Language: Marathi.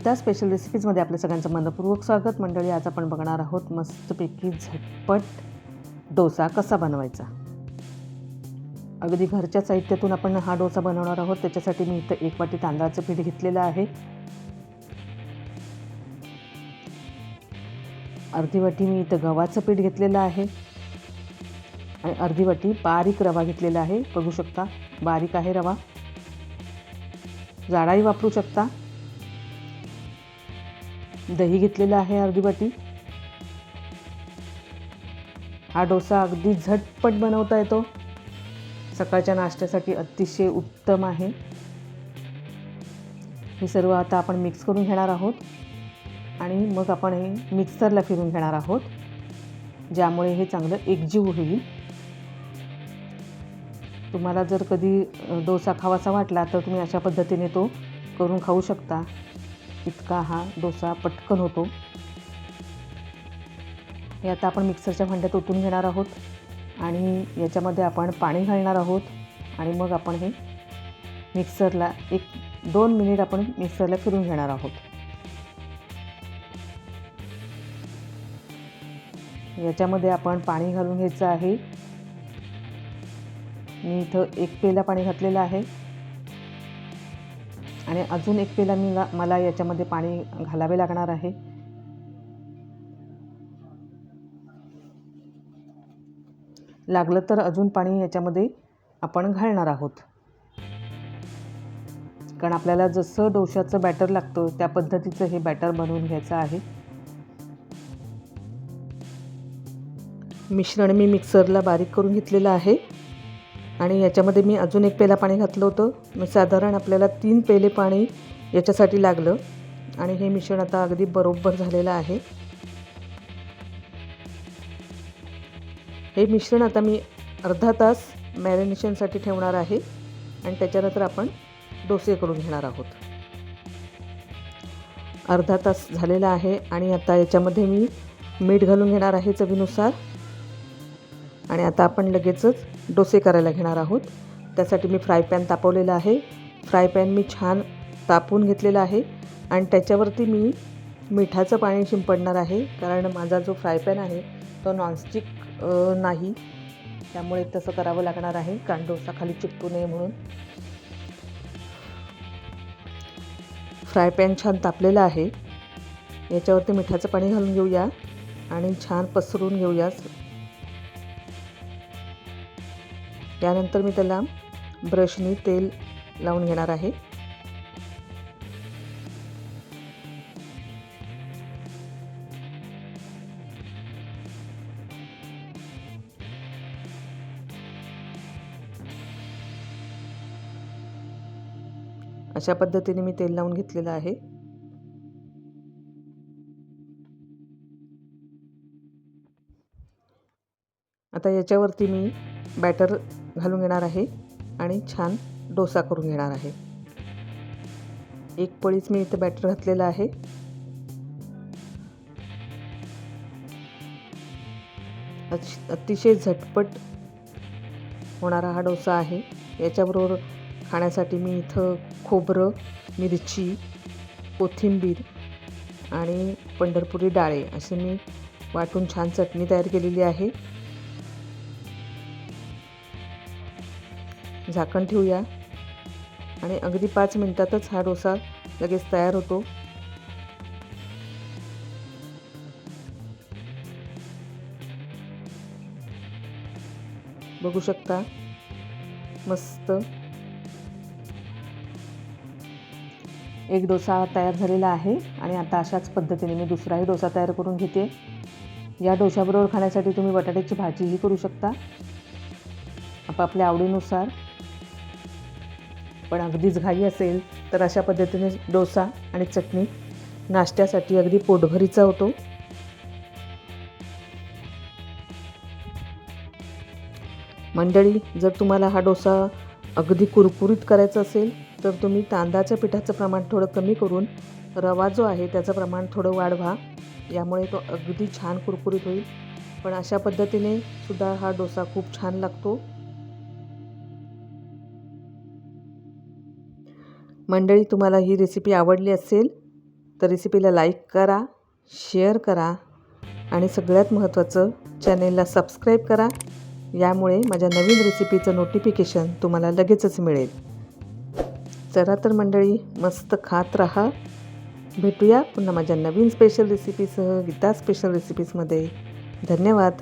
गीता स्पेशल रेसिपीजमध्ये आपल्या सगळ्यांचं मनपूर्वक स्वागत. मंडळी आज आपण बघणार आहोत मस्तपैकी झटपट डोसा कसा बनवायचा. अगदी घरच्या साहित्यातून आपण हा डोसा बनवणार आहोत. त्याच्यासाठी मी इथं एक वाटी तांदळाचं पीठ घेतलेलं आहे. अर्धी वाटी मी इथं गव्हाचं पीठ घेतलेलं आहे. आणि अर्धी वाटी बारीक रवा घेतलेला आहे. बघू शकता बारीक आहे रवा. जाडाही वापरू शकता. दही घेतलेलं आहे अर्धी वाटी हा डोसा अगदी झटपट बनवता येतो. सकाळच्या नाश्त्यासाठी अतिशय उत्तम आहे. हे सर्व आता आपण मिक्स करून घेणार आहोत. आणि मग आपण हे मिक्सरला फिरून घेणार आहोत. ज्यामुळे हे चांगलं एकजीव होईल. तुम्हाला जर कधी डोसा खावासा वाटला तर तुम्ही अशा पद्धतीने तो करून खाऊ शकता. इतका हा डोसा पटकन होतो. हे आता आपण मिक्सरच्या भांड्यात ओतून घेणार आहोत आणि याच्यामध्ये आपण पाणी घालणार आहोत आणि मग आपण हे मिक्सरला एक दोन मिनिट आपण मिक्सरला फिरून घेणार आहोत. याच्यामध्ये आपण पाणी घालून घ्यायचं आहे. मी इथं एक पेला पाणी घातलेलं आहे. आणि अजून एक पेला मी मला याच्यामध्ये पाणी घालावे लागणार आहे. लागलं तर अजून पाणी याच्यामध्ये आपण घालणार आहोत. कारण आपल्याला जसं डोशाचं बॅटर लागतं त्या पद्धतीचं हे बॅटर बनवून घ्यायचं आहे. मिश्रण मी मिक्सरला बारीक करून घेतलेलं आहे. आणि याच्यामध्ये मी अजून एक पेला पाणी घातलं होतं. मग साधारण आपल्याला तीन पेले पाणी याच्यासाठी लागलं. आणि हे मिश्रण आता अगदी बरोबर झालेलं आहे. हे मिश्रण आता मी अर्धा तास मॅरिनेशनसाठी ठेवणार आहे. आणि त्याच्यानंतर आपण डोसे करून घेणार आहोत. अर्धा तास झालेला आहे. आणि आता याच्यामध्ये मी मीठ घालून घेणार आहे चवीनुसार. आणि आता आपण लगेचच डोसे करायला घेणार आहोत. त्यासाठी मी फ्राय पॅन तापवलेला आहे. फ्राय पॅन मी छान तापून घेतलेला आहे आणि त्याच्यावरती मी मिठाचं पाणी शिंपडणार आहे कारण माझा जो फ्राय पॅन आहे तो नॉनस्टिक नाही. त्यामुळे तसं करावं लागणार आहे. कारण डोसा खाली चिपकू नये म्हणून. फ्राय पॅन छान तापलेला आहे. याच्यावरती मिठाचं पाणी घालून घेऊया आणि छान पसरून घेऊया त्यानंतर मी त्याला ब्रशनी तेल लावून घेणार आहे. अशा पद्धतीने मी तेल लावून घेतलेलं आहे. आता याच्यावरती मी बॅटर घालून घेणार आहे आणि छान डोसा करून घेणार आहे. एक पळीच मी इथं बॅटर घातलेलं आहे. अतिशय झटपट होणारा हा डोसा आहे. याच्याबरोबर खाण्यासाठी मी इथं खोबरं मिरची कोथिंबीर आणि पंढरपुरी डाळे असे मी वाटून छान चटणी तयार केलेली आहे. झाकण ठेवूया. आणि अगदी पाच मिनटातच हा डोसा लगेच तयार होतो. बघू शकता. मस्त. एक डोसा तयार झालेला आहे आणि आता अशाच पद्धतीने मी दुसराही डोसा तयार करून घेते. या डोशाबरोबर खाण्यासाठी तुम्ही बटाट्याची भाजीही करू शकता. आपापल्या आवडीनुसार. पण अगदीच घाई असेल तर अशा पद्धतीने डोसा आणि चटणी नाश्त्यासाठी अगदी पोटभरीचा होतो मंडळी जर तुम्हाला हा डोसा अगदी कुरकुरीत करायचा असेल तर तुम्ही तांदळाच्या पिठाचं प्रमाण थोडं कमी करून रवा जो आहे त्याचं प्रमाण थोडं वाढवा. यामुळे तो अगदी छान कुरकुरीत होईल. पण अशा पद्धतीने सुद्धा हा डोसा खूप छान लागतो. मंडळी तुम्हाला ही रेसिपी आवडली असेल तर रेसिपीला लाईक करा शेअर करा आणि सगळ्यात महत्त्वाचं चॅनेलला सबस्क्राईब करा. यामुळे माझ्या नवीन रेसिपीचं नोटिफिकेशन तुम्हाला लगेचच मिळेल. चला तर मंडळी मस्त खात राहा. भेटूया पुन्हा माझ्या नवीन स्पेशल रेसिपीसह गीता स्पेशल रेसिपीजमध्ये धन्यवाद.